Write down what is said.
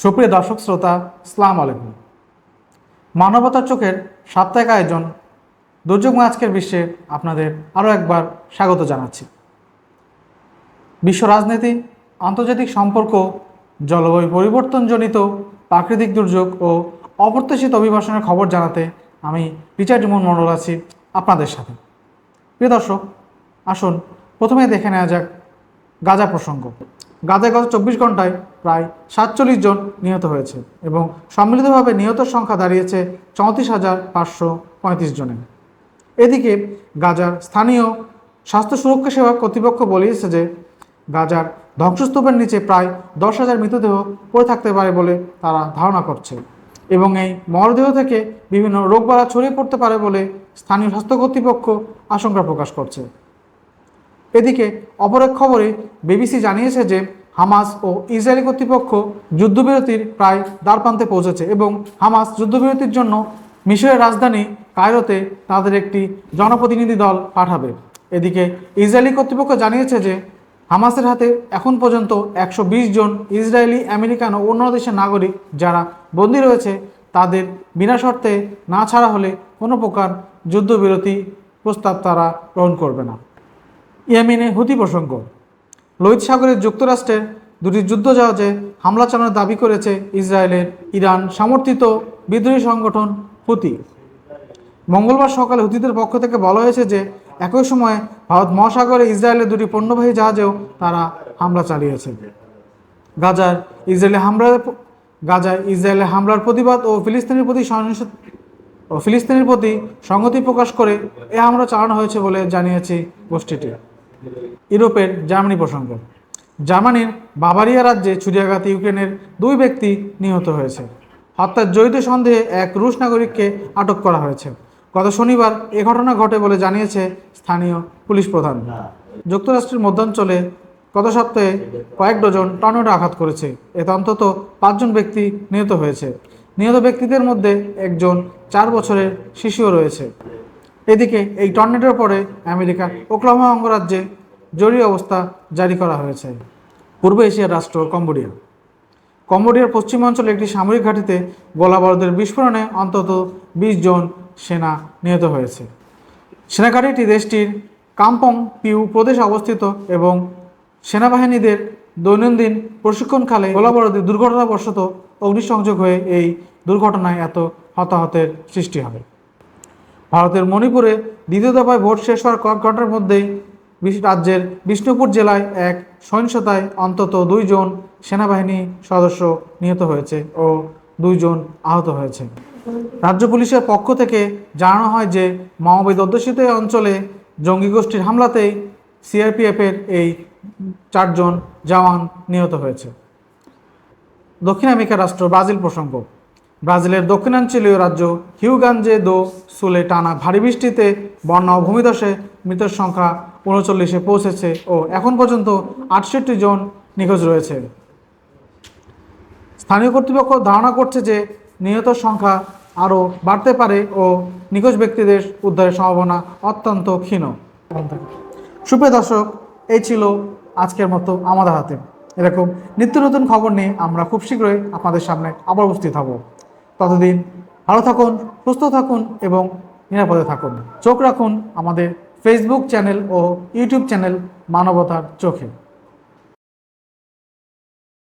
সুপ্রিয় দর্শক শ্রোতা সালাম আলাইকুম। মানবতার চোখের সাপ্তাহিক আয়োজন দুর্যোগময় আজকের বিশ্বে আপনাদের আরও একবার স্বাগত জানাচ্ছি। বিশ্ব রাজনীতি, আন্তর্জাতিক সম্পর্ক, জলবায়ু পরিবর্তনজনিত প্রাকৃতিক দুর্যোগ ও অপ্রত্যাশিত অভিবাসনের খবর জানাতে আমি রিচার্ড মন মণ্ডল আছি আপনাদের সাথে। প্রিয় দর্শক, আসুন প্রথমে দেখে নেওয়া যাক গাজা প্রসঙ্গ। গাজায় গত চব্বিশ ঘন্টায় প্রায় সাতচল্লিশ জন নিহত হয়েছে এবং সম্মিলিতভাবে নিহতের সংখ্যা দাঁড়িয়েছে চৌত্রিশ হাজার পাঁচশো পঁয়ত্রিশ জনে এদিকে গাজার স্থানীয় স্বাস্থ্য সুরক্ষা সেবা কর্তৃপক্ষ বলিয়েছে যে, গাজার ধ্বংসস্তূপের নিচে প্রায় দশ হাজার মৃতদেহ পড়ে থাকতে পারে বলে তারা ধারণা করছে এবং এই মরদেহ থেকে বিভিন্ন রোগবালা ছড়িয়ে পড়তে পারে বলে স্থানীয় স্বাস্থ্য কর্তৃপক্ষ আশঙ্কা প্রকাশ করছে। এদিকে অপর এক খবরে বিবিসি জানিয়েছে যে হামাস ও ইসরায়েলি কর্তৃপক্ষ যুদ্ধবিরতির প্রায় দ্বারপ্রান্তে পৌঁছেছে এবং হামাস যুদ্ধবিরতির জন্য মিশরের রাজধানী কায়রোতে তাদের একটি জনপ্রতিনিধি দল পাঠাবে। এদিকে ইসরায়েলি কর্তৃপক্ষ জানিয়েছে যে হামাসের হাতে এখন পর্যন্ত একশো বিশ জন ইসরায়েলি, আমেরিকান ও অন্য দেশের নাগরিক যারা বন্দী রয়েছে, তাদের বিনা শর্তে না ছাড়া হলে কোনো প্রকার যুদ্ধবিরতি প্রস্তাব তারা গ্রহণ করবে না। ইয়েমেনে হুতি প্রসঙ্গ। লোহিত সাগরের যুক্তরাষ্ট্রের দুটি যুদ্ধজাহাজে হামলা চালানোর দাবি করেছে ইসরায়েলের ইরান সমর্থিত বিদ্রোহী সংগঠন হুতি। মঙ্গলবার সকালে হুতিদের পক্ষ থেকে বলা হয়েছে যে, একই সময়ে ভারত মহাসাগরে ইসরায়েলের দুটি পণ্যবাহী জাহাজেও তারা হামলা চালিয়েছে। গাজার ইসরায়েলি হামলার গাজায় ইসরায়েলের হামলার প্রতিবাদ ও ফিলিস্তিনের প্রতি সহিংস ও ফিলিস্তিনের প্রতি সংহতি প্রকাশ করে এ হামলা চালানো হয়েছে বলে জানিয়েছে গোষ্ঠীটি। ইউরোপের জার্মানি প্রসঙ্গ। জার্মানির বাবারিয়া রাজ্যে ছুরিয়াঘাতে ইউক্রেনের দুই ব্যক্তি নিহত হয়েছে। হত্যার জড়িত সন্দেহে এক রুশ নাগরিককে আটক করা হয়েছে। গত শনিবার এ ঘটনা ঘটে বলে জানিয়েছে স্থানীয় পুলিশ প্রধান। যুক্তরাষ্ট্রের মধ্যাঞ্চলে গত সপ্তাহে কয়েক ডজন টর্নেডো আঘাত করেছে। এতে অন্তত পাঁচজন ব্যক্তি নিহত হয়েছে। নিহত ব্যক্তিদের মধ্যে একজন চার বছরের শিশুও রয়েছে। এদিকে এই টর্নেডোর পরে আমেরিকার ওকলাহোমা অঙ্গরাজ্যে জরুরি অবস্থা জারি করা হয়েছে। পূর্ব এশিয়ার রাষ্ট্র কম্বোডিয়া। কম্বোডিয়ার পশ্চিমাঞ্চলে একটি সামরিক ঘাঁটিতে গোলাবারুদের বিস্ফোরণে অন্তত বিশ জন সেনা নিহত হয়েছে। সেনাঘাঁটিটি দেশটির কাম্পং পিউ প্রদেশে অবস্থিত এবং সেনাবাহিনীদের দৈনন্দিন প্রশিক্ষণকালে গোলাবারুদের দুর্ঘটনাবশত অগ্নিসংযোগ হয়ে এই দুর্ঘটনায় এত হতাহতের সৃষ্টি হয় ভারতের মণিপুরে দ্বিতীয় দফায় ভোট শেষ হওয়ার কয়েক ঘণ্টার মধ্যেই রাজ্যের বিষ্ণুপুর জেলায় এক সহিংসতায় অন্তত দুইজন সেনাবাহিনী সদস্য নিহত হয়েছে ও দুইজন আহত হয়েছে। রাজ্য পুলিশের পক্ষ থেকে জানানো হয় যে মাওবাদী অধ্যুষিত অঞ্চলে জঙ্গি গোষ্ঠীর হামলাতেই সিআরপিএফের এই চারজন জওয়ান নিহত হয়েছে। দক্ষিণ আমেরিকার রাষ্ট্র ব্রাজিল প্রসঙ্গ। ব্রাজিলের দক্ষিণাঞ্চলীয় রাজ্য হিউগাঞ্জে দো সুলে টানা ভারী বৃষ্টিতে বন্যা ও ভূমিধসে মৃতের সংখ্যা উনচল্লিশে পৌঁছেছে ও এখন পর্যন্ত আটষট্টি জন নিখোঁজ রয়েছে। স্থানীয় কর্তৃপক্ষ ধারণা করছে যে নিহত সংখ্যা আরও বাড়তে পারে ও নিখোঁজ ব্যক্তিদের উদ্ধারের সম্ভাবনা অত্যন্ত ক্ষীণ। সুপ্রিয় দর্শক, এই ছিল আজকের মতো আমাদের হাতে। এরকম নিত্য নতুন খবর নিয়ে আমরা খুব শীঘ্রই আপনাদের সামনে আবার উপস্থিত হব। ততদিন ভালো থাকুন, সুস্থ থাকুন এবং নিরাপদে থাকুন। চোখ রাখুন আমাদের ফেসবুক চ্যানেল ও ইউটিউব চ্যানেল মানবতার চোখে।